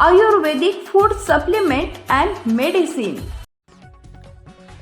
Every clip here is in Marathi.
Ayurvedic food supplement and medicine.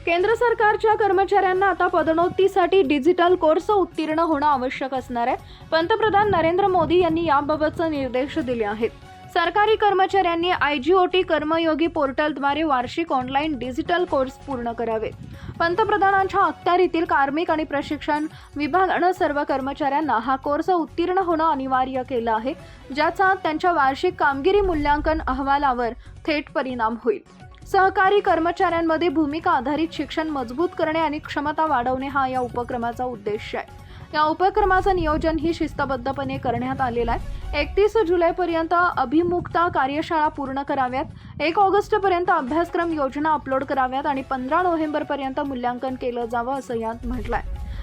केंद्र सरकारच्या कर्मचाऱ्यांना आता पदोन्नतीसाठी डिजिटल कोर्स उत्तीर्ण होणं आवश्यक असणार आहे. पंतप्रधान नरेंद्र मोदी यांनी याबाबतचे निर्देश दिले आहेत. सरकारी कर्मचाऱ्यांनी आय जी ओ टी कर्मयोगी पोर्टलद्वारे वार्षिक ऑनलाईन डिजिटल कोर्स पूर्ण करावेत. पंतप्रधानांच्या अखत्यारीतील कार्मिक आणि प्रशिक्षण विभागानं सर्व कर्मचाऱ्यांना हा कोर्स उत्तीर्ण होणं अनिवार्य केलं आहे ज्याचा त्यांच्या वार्षिक कामगिरी मूल्यांकन अहवालावर थेट परिणाम होईल. सहकारी कर्मचाऱ्यांमध्ये भूमिका आधारित शिक्षण मजबूत करणे आणि क्षमता वाढवणे हा या उपक्रमाचा उद्देश आहे. या उपक्रमाचं नियोजन ही शिस्तबद्धपणे करण्यात आलेलं आहे. एकतीस जुलैपर्यंत अभिमुखता कार्यशाळा पूर्ण कराव्यात. एक ऑगस्टपर्यंत अभ्यासक्रम योजना अपलोड कराव्यात आणि पंधरा नोव्हेंबरपर्यंत मूल्यांकन केलं जावं असं यात म्हटलंय.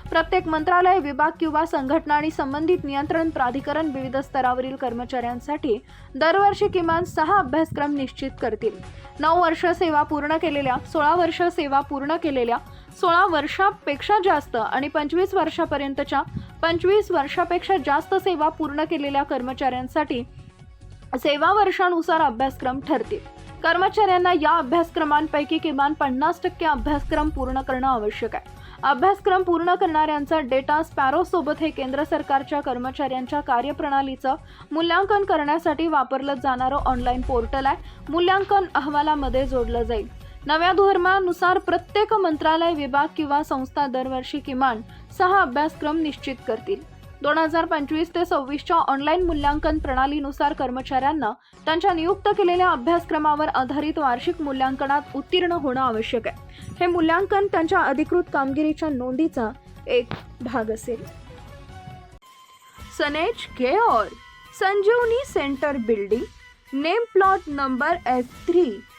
प्रत्येक मंत्रालय विभाग किंवा संघटना आणि संबंधित नियंत्रण प्राधिकरण विविध स्तरावरील कर्मचाऱ्यांसाठी दरवर्षी किमान सहा अभ्यासक्रम निश्चित करतील. नऊ वर्ष सेवा पूर्ण केलेल्या सोळा वर्ष सेवा पूर्ण केलेल्या सोळा वर्षापेक्षा जास्त आणि पंचवीस वर्षापर्यंतच्या पंचवीस वर्षापेक्षा जास्त सेवा पूर्ण केलेल्या कर्मचाऱ्यांसाठी सेवा वर्षानुसार अभ्यासक्रम ठरतील. कर्मचाऱ्यांना या अभ्यासक्रमांपैकी किमान पन्नास टक्के अभ्यासक्रम पूर्ण करणं आवश्यक आहे. अभ्यासक्रम पूर्ण करणाऱ्यांचा डेटा स्पॅरोसोबत हे केंद्र सरकारच्या कर्मचाऱ्यांच्या कार्यप्रणालीचं मूल्यांकन करण्यासाठी वापरलं जाणारं ऑनलाईन पोर्टल आहे. मूल्यांकन अहवालामध्ये जोडलं जाईल. नव्या धोरणानुसार प्रत्येक मंत्रालय विभाग किंवा संस्था दरवर्षी किमान सहा अभ्यासक्रम निश्चित करतील. दोन हजार पंचवीस ते सव्वीसच्या ऑनलाईन मूल्यांकन प्रणालीनुसार कर्मचाऱ्यांना त्यांच्या नियुक्त केलेल्या अभ्यासक्रमावर आधारित वार्षिक मूल्यांकनात उत्तीर्ण होणं आवश्यक आहे. हे मूल्यांकन त्यांच्या अधिकृत कामगिरीच्या नोंदीचा एक भाग असेल. सनेज care Sanjeevani center building name plot number F three